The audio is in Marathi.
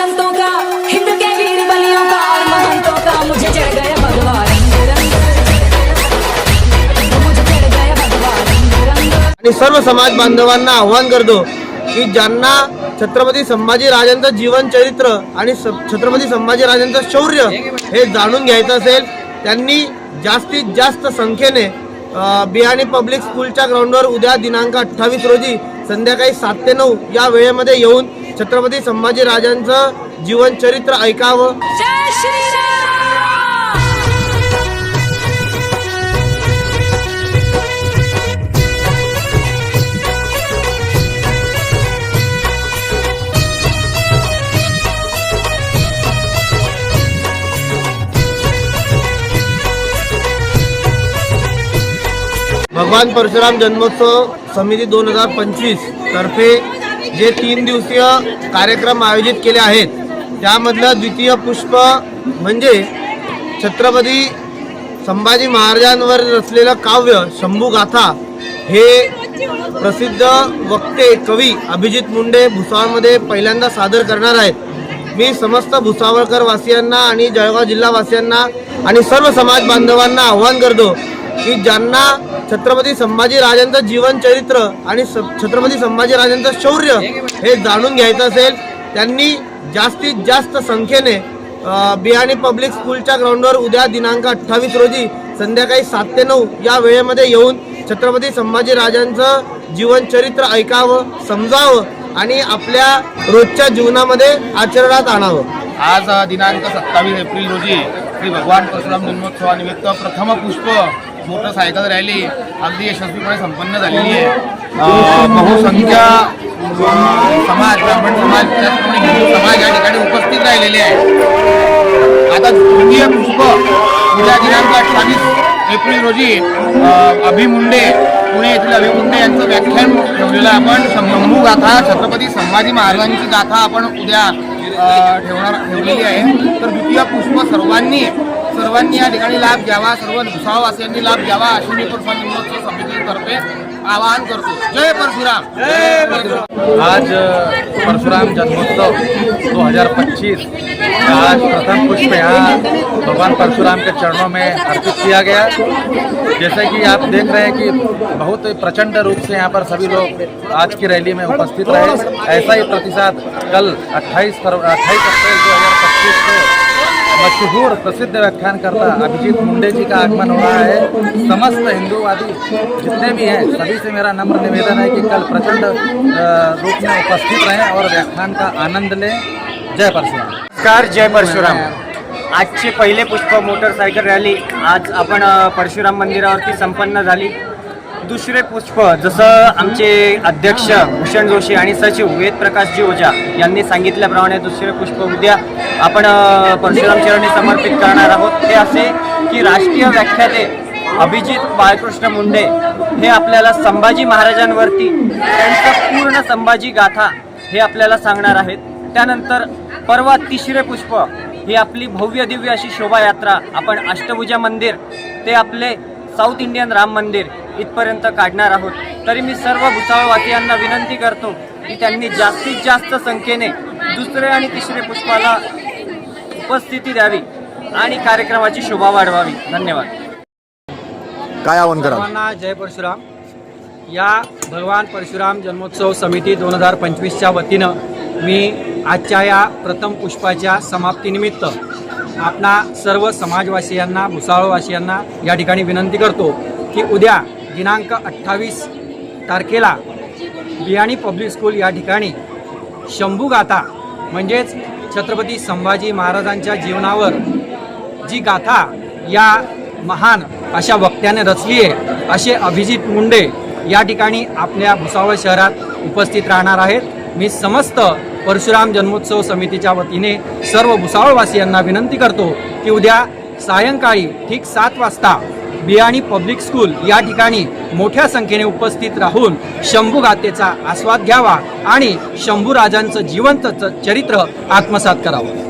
संतों का हिंद के वीर बलियों का और महंतों का मुझे चढ़ गया आणि सर्व समाज बांधवांना आव्हान करतो की ज्यांना छत्रपती संभाजी राजांचं जीवन चरित्र आणि स- छत्रपती संभाजी राजांचं शौर्य हे जाणून घ्यायचं असेल त्यांनी जास्तीत जास्त संख्येने अ, बियाणी पब्लिक स्कूलच्या ग्राउंडवर उद्या दिनांक अठ्ठावीस रोजी संध्याकाळी सात ते नऊ या वेळेमध्ये येऊन छत्रपती संभाजी राजांचं जीवन चरित्र ऐकावं. भगवान परशुराम जन्मोत्सव समिती दोन हजार पंचवीस तर्फे जे तीन दिवसीय कार्यक्रम आयोजित केले आहेत त्यामधलं द्वितीय पुष्प म्हणजे छत्रपती संभाजी महाराजांवर रचलेलं काव्य शंभू गाथा हे प्रसिद्ध वक्ते कवी अभिजित मुंडे भुसावळमध्ये पहिल्यांदा सादर करणार आहेत. मी समस्त भुसावळकर वासियांना आणि जळगाव जिल्हावासियांना आणि सर्व समाज बांधवांना आव्हान करतो की ज्यांना छत्रपती संभाजी राजांचं जीवन चरित्र आणि स- छत्रपती संभाजी राजांचं शौर्य हे जाणून घ्यायचं असेल. त्यांनी जास्तीत जास्त संख्येने बियाणी पब्लिक स्कूलच्या ग्राउंडवर उद्या दिनांक अठ्ठावीस रोजी संध्याकाळी सात ते नऊ या वेळेमध्ये येऊन छत्रपती संभाजी राजांचं जीवन चरित्र ऐकावं समजावं आणि आपल्या रोजच्या जीवनामध्ये आचरणात आणावं. आज दिनांक सत्तावीस एप्रिल रोजी श्री भगवान परशुराम जन्मोत्सवानिमित्त प्रथम पुष्प मोटरसायकल रॅली अगदी यशस्वीपणे संपन्न झालेली आहे. अ, बहुसंख्य समाज ब्राह्मण समाज त्याचप्रमाणे हिंदू समाज या ठिकाणी उपस्थित राहिलेले आहे. आता द्वितीय पुष्प उद्या दिनांक अठ्ठावीस एप्रिल रोजी अभिमुंडे पुणे येथील अभिमुंडे यांचं व्याख्यान ठेवलेलं आहे आपण. शंभू गाथा छत्रपती संभाजी महाराजांची गाथा आपण उद्या ठेवणार ठेवलेली आहे. तर द्वितीय पुष्प सर्वांनी सर्वांनी या ठिकाणी लाभ घ्यावा सर्व भुसावळवासियांनी लाभ घ्यावा अशी मी परशुराम जन्मोत्सव समितीतर्फे आवाहन करतो. जय परशुराम. जय परशुराम. आज परशुराम जन्मोत्सव 2025 का आज प्रथम पुष्प यहाँ भगवान परशुराम के चरणों में अर्पित किया गया। जैसे कि आप देख रहे हैं कि बहुत प्रचंड रूप से यहाँ पर सभी लोग आज की रैली में उपस्थित रहे। ऐसा ही प्रतिशत कल 28 फरवरी अट्ठाईस अप्रैल दो हज़ार पच्चीस को मशहूर प्रसिद्ध व्याख्यानकर्ता अभिजीत मुंडे जी का आगमन हो रहा है। समस्त हिंदूवादी जितने भी हैं सभी से मेरा नम्र निवेदन है कि कल प्रचंड रूप में उपस्थित रहें और व्याख्यान का आनंद लें। जय परशुराम। नमस्कार जय परशुराम। आजचे पहिले पुष्प मोटरसायकल रॅली आज आपण परशुराम मंदिरावरती संपन्न झाली. दुसरे पुष्प जसं आमचे अध्यक्ष भूषण जोशी आणि सचिव वेद प्रकाशजी ओझा यांनी सांगितल्याप्रमाणे दुसरे पुष्प उद्या आपण परशुराम चरणी समर्पित करणार आहोत. ते असे की राष्ट्रीय व्याख्याते अभिजित बाळकृष्ण मुंडे हे आपल्याला संभाजी महाराजांवरती त्यांचं पूर्ण संभाजी गाथा हे आपल्याला सांगणार आहेत. त्यानंतर परवा तिसरे पुष्प ही आपली भव्य दिव्य अशी शोभायात्रा आपण अष्टभुजा मंदिर ते आपले साऊथ इंडियन राम मंदिर इथपर्यंत काढणार आहोत. तरी मी सर्व भुसावळवासियांना विनंती करतो की त्यांनी जास्तीत जास्त संख्येने दुसरे आणि तिसरे पुष्पाला उपस्थिती द्यावी आणि कार्यक्रमाची शोभा वाढवावी. धन्यवाद. काय आव्हान सर्वांना जय परशुराम. या भगवान परशुराम जन्मोत्सव समिती दोन हजार पंचवीसच्या वतीनं मी आजच्या या प्रथम पुष्पाच्या समाप्तीनिमित्त आपणा सर्व समाजवासियांना भुसावळवासियांना या ठिकाणी विनंती करतो की उद्या दिनांक अठ्ठावीस तारखेला बियाणी पब्लिक स्कूल या ठिकाणी शंभूगाथा म्हणजेच छत्रपती संभाजी महाराजांच्या जीवनावर जी गाथा या महान अशा वक्त्याने रचली आहे असे अभिजित मुंडे या ठिकाणी आपल्या भुसावळ शहरात उपस्थित राहणार आहेत. मी समस्त परशुराम जन्मोत्सव समितीच्या वतीने सर्व भुसावळवासियांना विनंती करतो की उद्या सायंकाळी ठीक सात वाजता बियाणी पब्लिक स्कूल या ठिकाणी मोठ्या संख्येने उपस्थित राहून शंभू गाथेचा आस्वाद घ्यावा आणि शंभू राजांचं जिवंत चरित्र आत्मसात करावं.